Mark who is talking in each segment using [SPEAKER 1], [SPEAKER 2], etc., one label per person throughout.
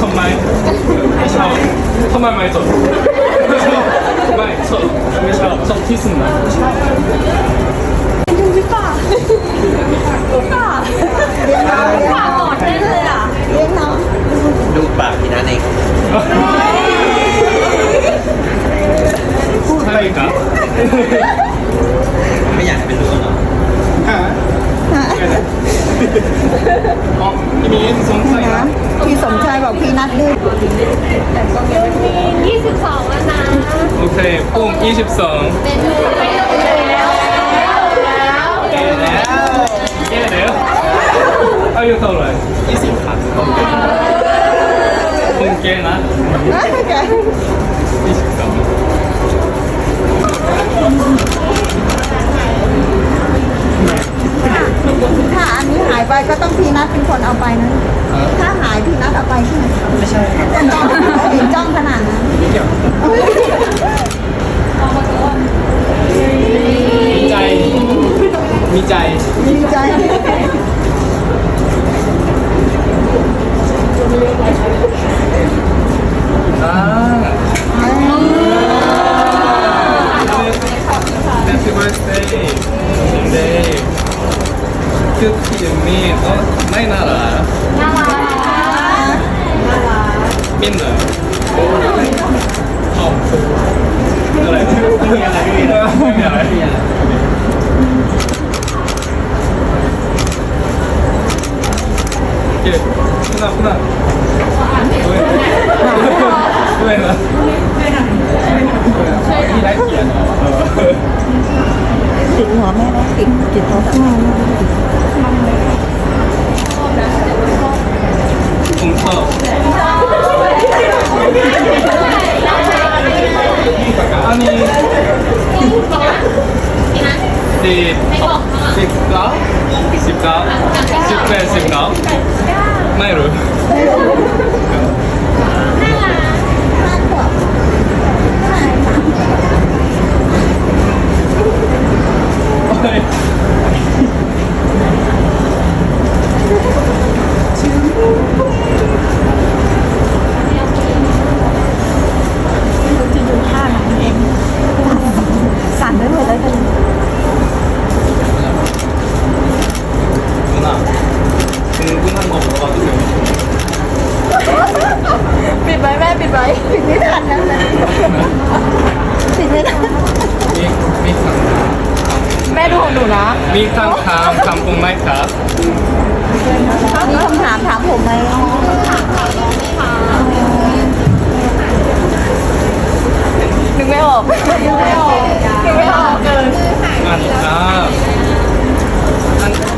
[SPEAKER 1] ทำไมไม่ชอบทำไมไม่สดไม่ชอบไมสดไม่ชอบสดที่สุดนะดูพี่
[SPEAKER 2] ปาพี่ปาพี่ป่าต่อเต้นเลยอะ
[SPEAKER 3] เลี้ยงน้อง
[SPEAKER 4] ดูปากพี่นันเอง
[SPEAKER 1] พูดไปกับ
[SPEAKER 4] ไม่อยากเป็นลูกนรอ
[SPEAKER 1] อ๋อพี่มีสงสัยนะ
[SPEAKER 3] พี่สมชายบอกพี่นัดดื้อ
[SPEAKER 2] มี22แล้วนะ
[SPEAKER 1] โอเคปุ่ม22
[SPEAKER 2] เป็นไปแล้ว
[SPEAKER 1] แก่แล้วแก่แล้วอายุเท่าไหร่20ครับผมแก่นะ
[SPEAKER 3] แก
[SPEAKER 1] 22
[SPEAKER 3] ถ้าอันนี้หายไปก็ต้องพี่นัดเป็นคนเอาไปนะ ถ้าหายพี่นัดเอาไปใช่ไหมไม่ใช่ ข
[SPEAKER 1] อบคุณอะไรไม่มีอะไรไม่มีอะไรไม่มีอะไรไม่มีอะไรโอเคคุณน่ะคุณน่ะด้วยด้วยนะพี่ได้เขียนเหรอเออ
[SPEAKER 3] ติดหัวแม่นะติดติดโทรศัพท์
[SPEAKER 1] ผมชอบ อันนี้สิบสิบเก้าสิบเก้าสิบแปดสิบเก้าไม่รู้
[SPEAKER 3] ห้าขวบ
[SPEAKER 1] โอ้ย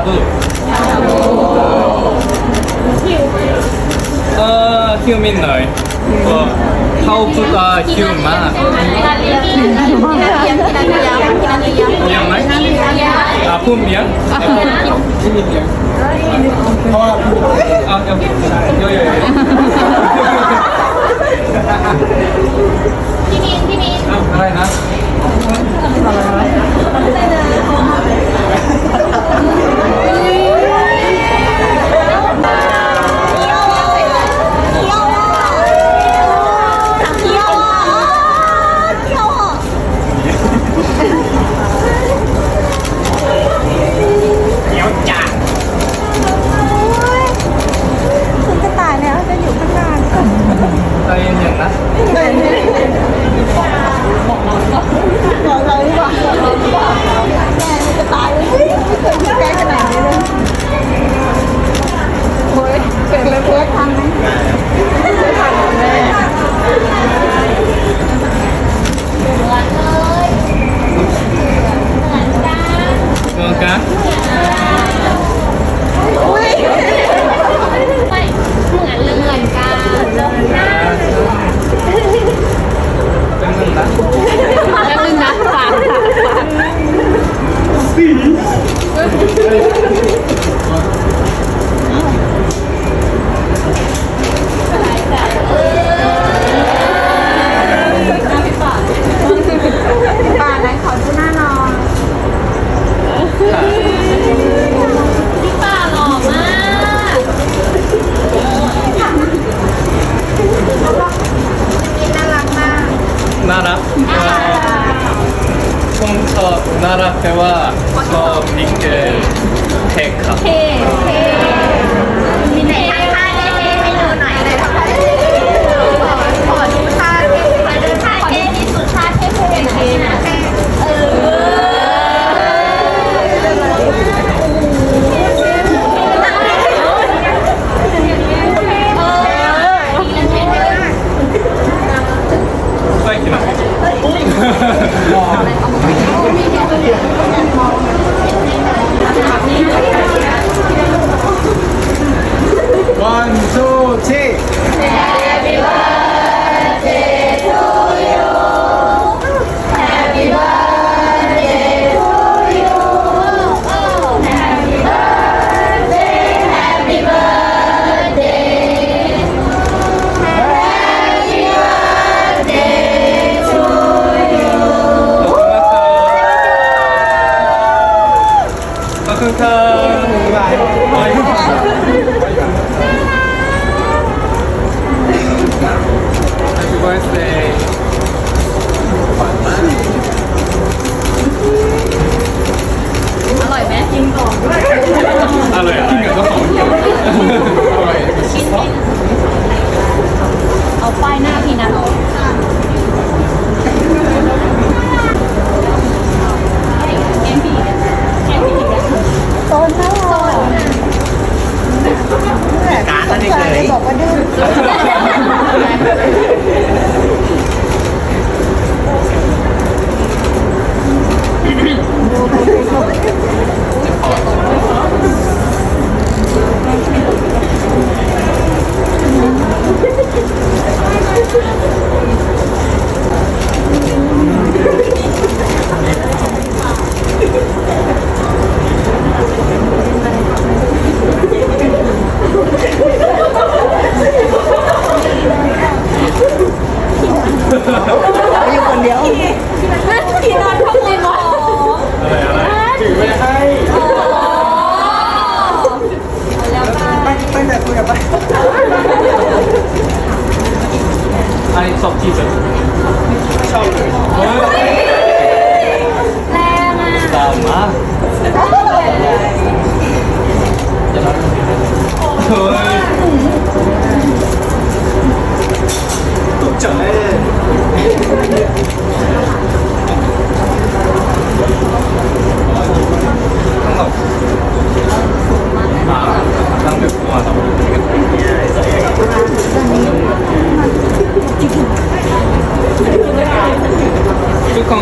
[SPEAKER 3] Sabu. Ờ, uh, human rồi.
[SPEAKER 1] Ờ, thâu put a human. Miệng mấy? À, phun miệng. Thôi, ok,
[SPEAKER 3] ok. Yo, yo, yo. พี่มินพี่มินอะไร
[SPEAKER 2] นะอะไรนะ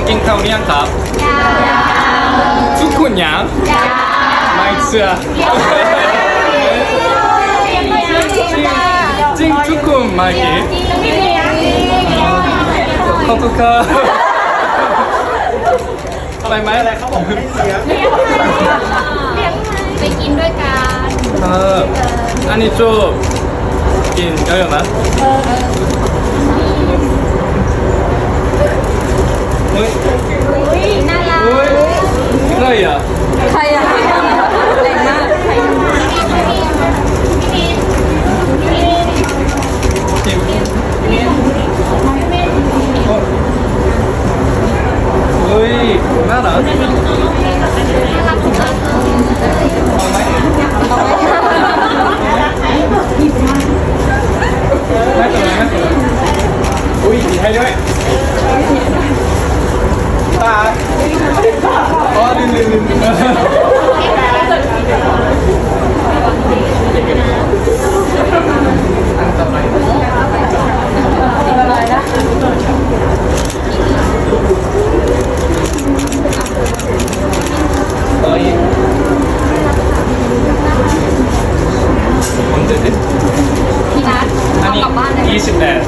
[SPEAKER 2] กิน
[SPEAKER 3] ข้า
[SPEAKER 1] วเนี่
[SPEAKER 2] ย
[SPEAKER 1] ง
[SPEAKER 3] ค
[SPEAKER 1] รั
[SPEAKER 4] บ
[SPEAKER 1] ทุ
[SPEAKER 4] ก
[SPEAKER 1] คนยังไม่เชื่อจริงทุกคนมากินขอบคุณครับอะไรไหมอะไรเขาบอกเป็นเสียง
[SPEAKER 2] ไปกินด้วยกัน
[SPEAKER 1] เอออันนี้จูกินเยอะไหม ใครอะ
[SPEAKER 2] แรงมาก
[SPEAKER 1] จิ๋วเฮ้ยน่าเหรอเอาไมไม่สวยไม่สวยอุ้ยให้ด้วย ตาอ๋อลืมลืมลืม
[SPEAKER 2] อันนี้
[SPEAKER 1] ยี่
[SPEAKER 3] สิบ
[SPEAKER 2] แปด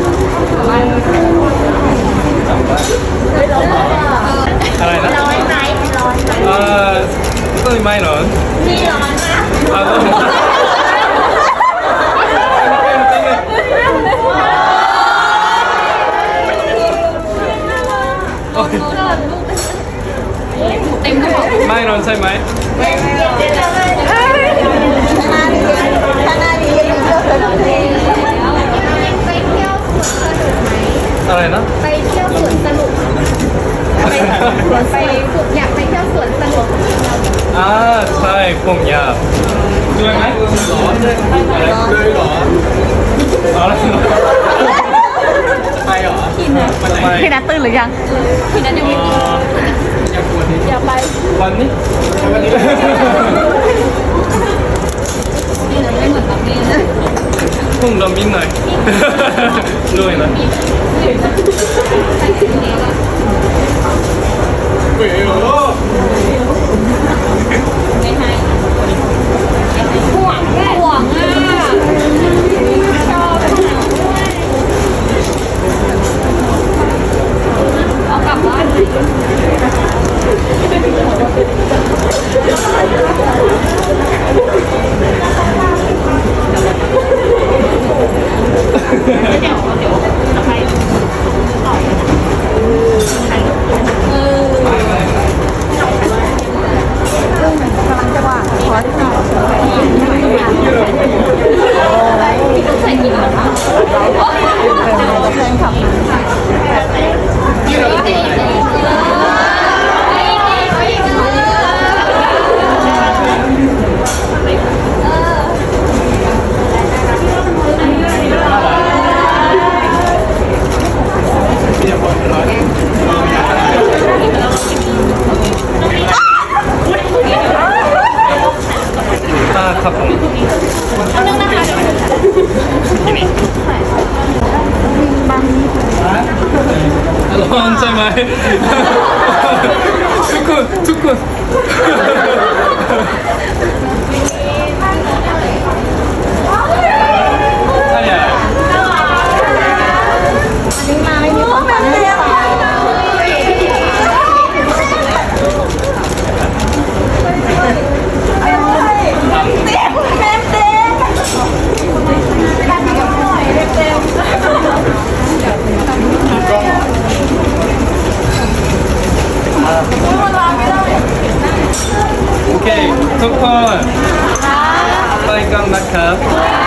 [SPEAKER 2] ไปฝึกอยากไปเที่ยวสวนสนุก
[SPEAKER 1] อ่าใช่ผมอยากด้วยไหมร้อนเลยอะไร
[SPEAKER 4] เลยเหรอ
[SPEAKER 1] เอาละ
[SPEAKER 4] ไปเหรอ
[SPEAKER 1] ไป
[SPEAKER 3] พี่นัทตื่นหรือยัง
[SPEAKER 2] พี่นัทยังไม่
[SPEAKER 4] อยากกวนนี้
[SPEAKER 2] อย่าไป
[SPEAKER 1] วันนี้
[SPEAKER 4] วันนี้
[SPEAKER 2] นี่นะไม่เหมือนแบบนี้นะ
[SPEAKER 1] พุ่งลมนิดหน่อยด้วยนะ
[SPEAKER 4] เฮ้ยโอ้โห
[SPEAKER 2] ไม่ให้ห่วงห่วงอะชอบเอากลับบ้าน
[SPEAKER 3] ก อ่า
[SPEAKER 2] ค
[SPEAKER 1] รับผมที่นี่ร้อนใช่ไหมทุกคนทุกคนอะไรอะ
[SPEAKER 3] อันนี้มาไม่มีของขวัญให้หรือเปล่า
[SPEAKER 1] โอเค ทุกคนไปกันนะครับ